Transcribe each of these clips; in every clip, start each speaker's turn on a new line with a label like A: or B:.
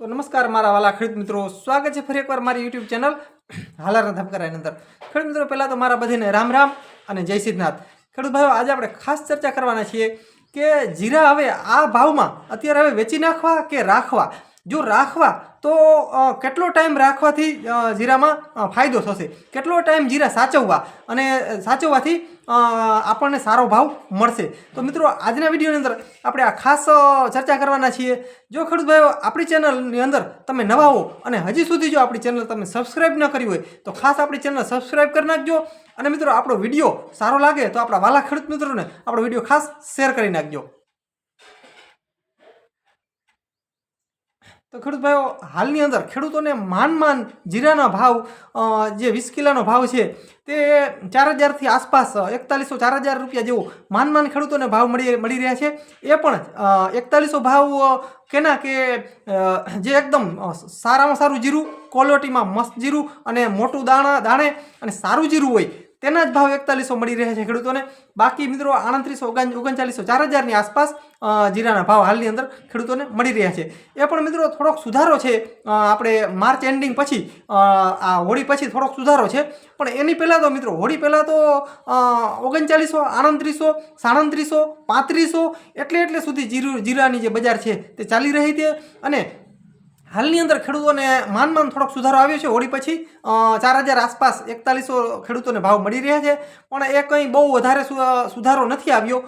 A: તો નમસ્કાર મારા વાલા ખેડૂત મિત્રો. સ્વાગત છે ફરી એકવાર મારી યુટ્યુબ ચેનલ હાલારના ધબકારાની અંદર. ખેડૂત મિત્રો, પહેલાં તો મારા બધીને રામ રામ અને જય સિદ્ધનાથ. ખેડૂત ભાઈઓ, આજે આપણે ખાસ ચર્ચા કરવાના છીએ કે જીરા હવે આ ભાવમાં અત્યારે હવે વેચી નાખવા કે રાખવા? જો રાખવા, તો કેટલો ટાઈમ રાખવાથી જીરામાં ફાયદો થશે? કેટલો ટાઈમ જીરા સાચવવા અને સાચવવાથી આપણને સારો ભાવ મળશે? તો મિત્રો, આજના વિડીયોની અંદર આપણે આ ખાસ ચર્ચા કરવાના છીએ. જો ખેડૂત ભાઈઓ, આપણી ચેનલની અંદર તમે નવા હો અને હજી સુધી જો આપણી ચેનલ તમે સબસ્ક્રાઈબ ન કરી હોય, તો ખાસ આપણી ચેનલ સબસ્ક્રાઇબ કરી નાખજો. અને મિત્રો, આપણો વીડિયો સારો લાગે તો આપણા વાલા ખેડૂત મિત્રોને આપણો વીડિયો ખાસ શેર કરી નાખજો. તો ખેડૂત ભાઈઓ હાલની અંદર ખેડૂતોને માન માન જીરાના ભાવ જે વીસ કિલોનો ભાવ છે, તે ચાર હજારથી આસપાસ, એકતાલીસો ચાર હજાર રૂપિયા જેવો માન માન ખેડૂતોને ભાવ મળી મળી રહ્યા છે. એ પણ એકતાલીસો ભાવ કેના કે જે એકદમ સારામાં સારું જીરું ક્વોલિટીમાં મસ્ત જીરું અને મોટું દાણા, દાણે અને સારું જીરું હોય તેના જ ભાવ એકતાલીસો મળી રહ્યા છે ખેડૂતોને. બાકી મિત્રો આડત્રીસો ઓગણ, ઓગણચાલીસો, ચાર હજારની આસપાસ જીરાના ભાવ હાલની અંદર ખેડૂતોને મળી રહ્યા છે. એ પણ મિત્રો થોડોક સુધારો છે. આપણે માર્ચ એન્ડિંગ પછી આ હોળી પછી થોડોક સુધારો છે. પણ એની પહેલાં તો મિત્રો હોળી પહેલાં તો ઓગણચાલીસો આડત્રીસો સાડત્રીસો, પાંત્રીસો, એટલે એટલે સુધી જીરું, જીરાની જે બજાર છે તે ચાલી રહી છે અને હાલની અંદર ખેડૂતોને માન માન થોડોક સુધારો આવ્યો છે. હોળી પછી ચાર હજાર આસપાસ એકતાલીસો ખેડૂતોને ભાવ મળી રહ્યા છે. પણ એ કંઈ બહુ વધારે સુધારો નથી આવ્યો.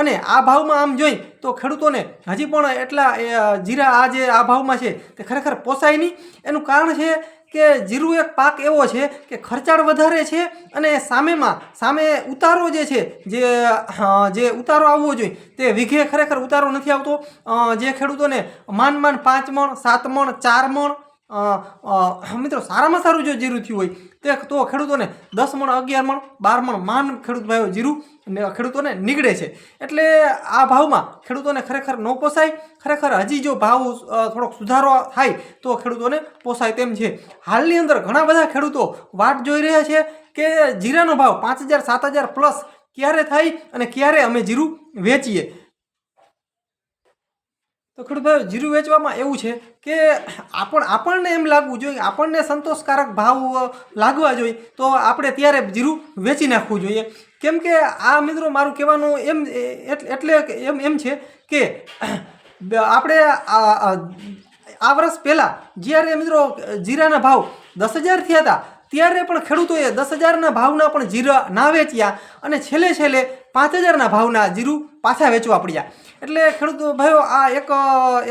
A: અને આ ભાવમાં આમ જોઈ તો ખેડૂતોને હજી પણ એટલા જીરા આ જે આ ભાવમાં છે તે ખરેખર પોસાય નહીં. એનું કારણ છે કે જીરું એક પાક એવો છે કે ખર્ચાળ વધારે છે અને સામેમાં, સામે ઉતારો જે છે, જે જે ઉતારો આવવો જોઈએ, તે વીઘે ખરેખર ઉતારો નથી આવતો. જે ખેડૂતોને માન માન પાંચ મણ, સાત મણ, ચાર મણ મિત્રો, સારામાં સારું જો જીરું થયું હોય, તે તો ખેડૂતોને દસ મણ, અગિયાર મણ, બાર મણ માન ખેડૂત ભાઈઓ જીરું ખેડૂતોને નીકળે છે. એટલે આ ભાવમાં ખેડૂતોને ખરેખર ન પોસાય, ખરેખર હજી જો ભાવ થોડોક સુધારો થાય, તો ખેડૂતોને પોસાય તેમ છે. હાલની અંદર ઘણા બધા ખેડૂતો વાટ જોઈ રહ્યા છે કે જીરાનો ભાવ પાંચ હજાર, સાત હજાર પ્લસ ક્યારે થાય અને ક્યારે અમે જીરું વેચીએ. તો ખેડૂત જીરું વેચવામાં એવું છે કે આપણ, આપણને એમ લાગવું જોઈએ, આપણને સંતોષકારક ભાવ લાગવા જોઈએ, તો આપણે ત્યારે જીરું વેચી નાખવું જોઈએ. કેમ કે આ મિત્રો મારું કહેવાનું એમ એટલે એમ એમ છે કે આપણે આ વર્ષ પહેલાં જ્યારે મિત્રો જીરાના ભાવ દસ હજાર થયા હતા, ત્યારે પણ ખેડૂતોએ દસ હજારના ભાવના પણ જીરા ના વેચ્યા અને છેલ્લે છેલ્લે પાંચ હજારના ભાવના જીરું પાછા વેચવા પડ્યા. એટલે ખેડૂતો ભાઈઓ, આ એક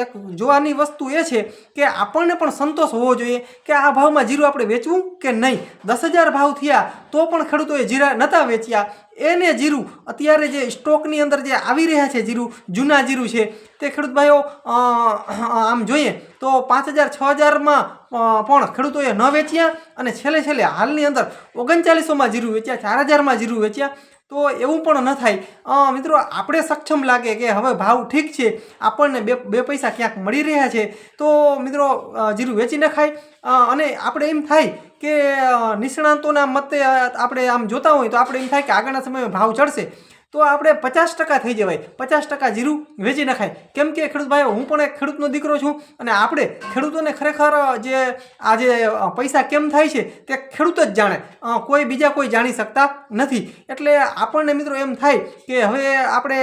A: એક જોવાની વસ્તુ એ છે કે આપણને પણ સંતોષ હોવો જોઈએ કે આ ભાવમાં જીરું આપણે વેચવું કે નહીં. દસ હજાર ભાવ થયા તો પણ ખેડૂતોએ જીરા નહોતા વેચ્યા. એને જીરું, અત્યારે જે સ્ટોકની અંદર જે આવી રહ્યા છે જીરું, જૂના જીરું છે, તે ખેડૂત ભાઈઓ આમ જોઈએ તો પાંચ હજાર, છ હજારમાં પણ ખેડૂતોએ ન વેચ્યા અને છેલ્લે છેલ્લે હાલની અંદર ઓગણચાલીસોમાં જીરું વેચ્યા, ચાર હજારમાં જીરું વેચ્યા. તો એવું પણ ન થાય. મિત્રો, આપણે સક્ષમ લાગે કે હવે ભાવ ઠીક છે, આપણને બે બે પૈસા ક્યાંક મળી રહ્યા છે. તો, મિત્રો જીરું વેચી નખાય. અને આપણે એમ થાય કે નિષ્ણાંતોના મતે આપણે આમ જોતા હોય તો આપણે એમ થાય કે આગળના સમયમાં ભાવ ચડશે. તો આપણે પચાસ ટકા થઈ જવાય. પચાસ ટકા જીરું વેચી નખાય. કેમ કે ખેડૂત ભાઈ હું પણ એક ખેડૂતનો દીકરો છું અને આપણે ખેડૂતોને ખરેખર જે, આ જે પૈસા કેમ થાય છે તે ખેડૂત જ જાણે. કોઈ બીજા કોઈ જાણી શકતા નથી. એટલે આપણને મિત્રો એમ થાય કે હવે આપણે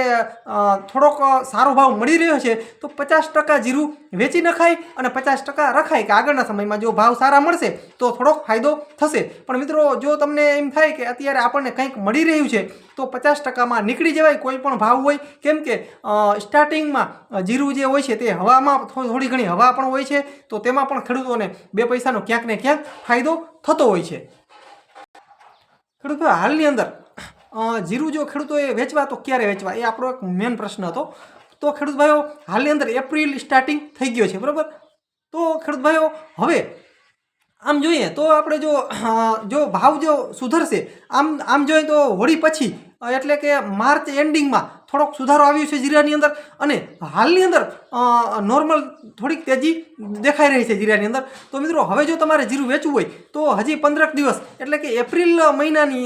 A: થોડોક સારો ભાવ મળી રહ્યો છે તો પચાસ ટકા જીરું વેચી નખાય અને પચાસ ટકા રખાય કે આગળના સમયમાં જો ભાવ સારા મળશે તો થોડોક ફાયદો થશે. પણ મિત્રો, જો તમને એમ થાય કે અત્યારે આપણને કંઈક મળી રહ્યું છે તો પચાસ ટકામાં નીકળી જવાય, કોઈ પણ ભાવ હોય, કેમ કે સ્ટાર્ટિંગમાં જીરું જે હોય છે તે હવામાં થોડી ઘણી હવા પણ હોય છે, તો તેમાં પણ ખેડૂતોને બે પૈસાનો ક્યાંક ને ક્યાંક ફાયદો થતો હોય છે. ખેડૂતો, હાલની અંદર જીરું જો ખેડૂતોએ વેચવા, તો ક્યારે વેચવા? એ આપણો એક મેન પ્રશ્ન હતો. તો ખેડૂત ભાઈઓ, હાલની અંદર એપ્રિલ સ્ટાર્ટિંગ થઈ ગયો છે, બરાબર? તો ખેડૂત ભાઈઓ, હવે, આમ જોઈએ તો આપણે જો જો ભાવ જો સુધરશે, આમ આમ જોઈએ તો હોળી પછી એટલે કે માર્ચ એન્ડિંગમાં થોડોક સુધારો આવ્યો છે જીરાની અંદર અને હાલની અંદર નોર્મલ થોડીક તેજી દેખાઈ રહી છે જીરાની અંદર. તો મિત્રો, હવે જો તમારે જીરું વેચવું હોય, તો હજી પંદરક દિવસ, એટલે કે એપ્રિલ મહિનાની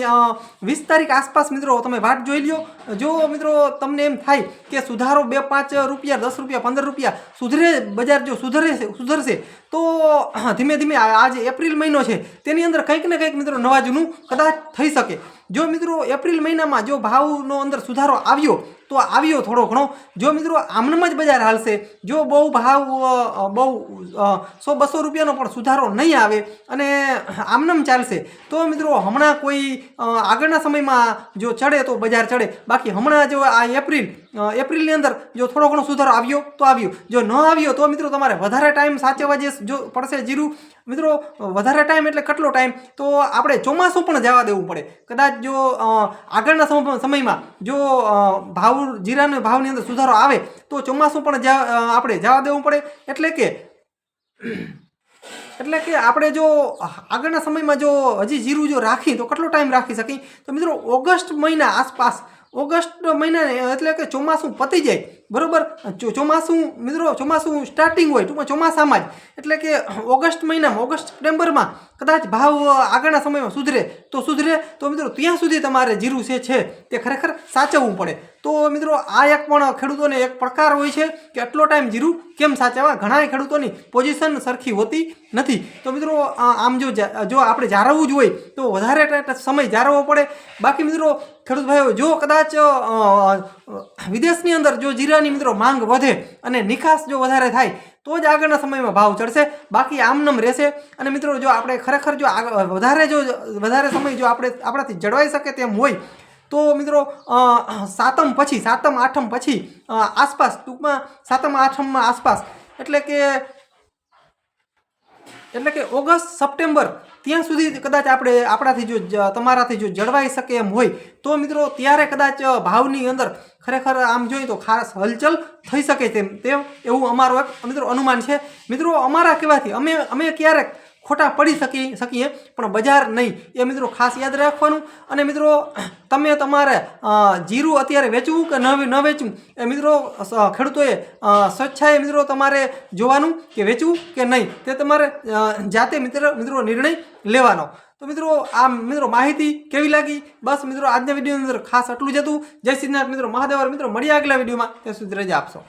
A: વીસ તારીખ આસપાસ મિત્રો, તમે વાટ જોઈ લ્યો. જો મિત્રો, તમને એમ થાય કે સુધારો બે પાંચ રૂપિયા, દસ રૂપિયા, પંદર રૂપિયા સુધરે, બજાર જો સુધરે સુધરશે, તો ધીમે ધીમે આ આ જે એપ્રિલ મહિનો છે, તેની અંદર કંઈક ને કંઈક મિત્રો નવા જૂનું કદાચ થઈ શકે. જો મિત્રો એપ્રિલ મહિનામાં જો ભાવનો અંદર સુધારો આવ્યો તો આવ્યો થોડો ઘણો. જો મિત્રો આમનામ જ બજાર હાલશે. જો બહુ ભાવ બહુ સો બસો રૂપિયાનો પણ સુધારો નહીં આવે અને આમનામ ચાલશે. તો મિત્રો હમણાં કોઈ આગળના સમયમાં જો ચડે તો બજાર ચડે. બાકી હમણાં જો આ એપ્રિલ એપ્રિલની અંદર જો થોડો ઘણો સુધારો આવ્યો તો આવ્યો. જો ન આવ્યો તો મિત્રો તમારે વધારે ટાઈમ સાચવવા જે જો પડશે જીરું. મિત્રો વધારે ટાઈમ એટલે કેટલો ટાઈમ? તો આપણે ચોમાસું પણ જવા દેવું પડે. કદાચ જો આગળના સમ- સમયમાં જો અ, ભાવ જીરાના ભાવની અંદર સુધારો આવે તો ચોમાસું પણ આપણે જવા દેવું પડે. એટલે કે એટલે કે આપણે જો આગળના સમયમાં જો હજી જીરું જો રાખી, તો કેટલો ટાઈમ રાખી શકી તો મિત્રો, ઓગસ્ટ મહિના આસપાસ, ઓગસ્ટ મહિના એટલે કે ચોમાસું પતી જાય, બરોબર? ચોમાસું, મિત્રો, ચોમાસું સ્ટાર્ટિંગ હોય, ટૂંકમાં ચોમાસામાં જ. એટલે કે ઓગસ્ટ મહિનામાં, ઓગસ્ટ સપ્ટેમ્બરમાં કદાચ ભાવ આગળના સમયમાં સુધરે, તો સુધરે, તો મિત્રો ત્યાં સુધી તમારે જીરું છે છે તે ખરેખર સાચવવું પડે. તો મિત્રો આ એક પણ ખેડૂતોને એક પડકાર હોય છે કે આટલો ટાઈમ જીરું કેમ સાચવવા? ઘણા ખેડૂતોની પોઝિશન સરખી હોતી નથી. તો મિત્રો આમ જો જો આપણે જાળવવું જ હોય, તો વધારે સમય જાળવવો પડે. બાકી મિત્રો, ખેડૂત ભાઈઓ, જો કદાચ વિદેશની અંદર જો જીરાની મિત્રો માંગ વધે અને નિકાસ જો વધારે થાય તો જ આગળના સમયમાં ભાવ ચડશે, બાકી આમનમ રહેશે. અને મિત્રો, જો આપણે ખરેખર જો વધારે જો, વધારે સમય જો આપણે આપણાથી જળવાઈ શકે તેમ હોય, તો મિત્રો સાતમ પછી, સાતમ આઠમ પછી આસપાસ ટૂંકમાં સાતમ આઠમમાં આસપાસ, એટલે કે એટલે કે ઓગસ્ટ, સપ્ટેમ્બર, ત્યાં સુધી કદાચ આપણે આપણાથી જો તમારાથી જો જળવાઈ શકે એમ હોય, તો મિત્રો ત્યારે કદાચ ભાવની અંદર ખરેખર આમ જોઈએ તો ખાસ હલચલ થઈ શકે તેમ તેમ એવું અમારો એક, મિત્રો, અનુમાન છે. મિત્રો, અમારા કહેવાથી અમે અમે ક્યારેક ખોટા પડી શકી, શકીએ, પણ બજાર નહીં. એ મિત્રો ખાસ યાદ રાખવાનું. અને મિત્રો, તમે તમારે જીરું અત્યારે વેચવું કે ન વેચવું? એ મિત્રો ખેડૂતોએ સ્વેચ્છાએ મિત્રો તમારે જોવાનું કે વેચવું કે નહીં? તે તમારે જાતે મિત્ર, મિત્રો નિર્ણય લેવાનો. તો મિત્રો, આ મિત્રો માહિતી કેવી લાગી? બસ મિત્રો, આજના વિડીયોની અંદર ખાસ આટલું જ હતું. જય શ્રીનાથ મિત્રો, મહાદેવર મિત્રો, મળીએ આગલા વિડીયોમાં. ત્યાં સુધી રજા આપશો.